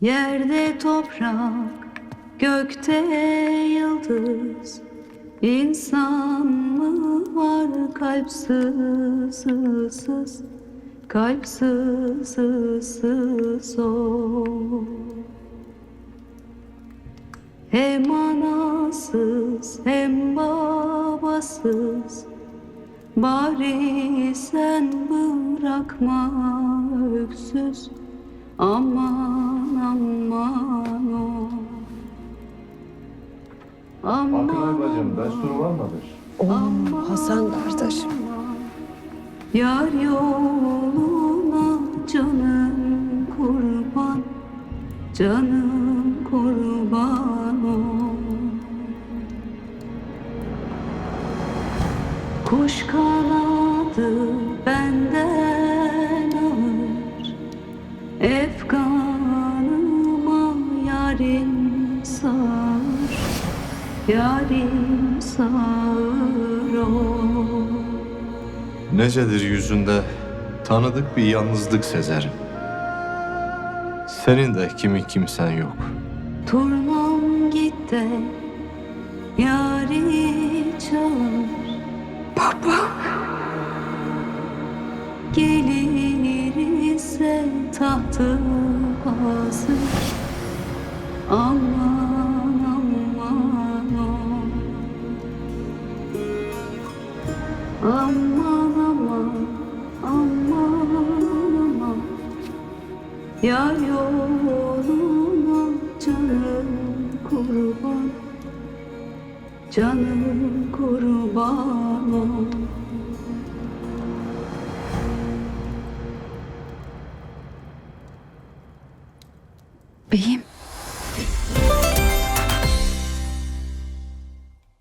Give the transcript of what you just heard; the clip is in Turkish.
Yerde toprak, gökte yıldız. İnsan mı var kalpsiz, ıssız? Kalpsiz, ıssız o Hem anasız hem babasız. Bari sen bırakma öksüz Aman aman o. Aman Akılay bacım destur var mıdır? aman, Hasan kardeşim. Yar yoluna canım kurban Canım kurban ol Kuş kanadı benden yarim sağır Yarim sağır ol Necedir yüzünde tanıdık bir yalnızlık sezerim. Senin de kimi kimsen yok. Turnam git de yari çağır Baba Gelir ise tahtı hazır Aman aman Aman. Aman aman aman Yar yoluna canım kurban. Canım kurban ol. Beyim.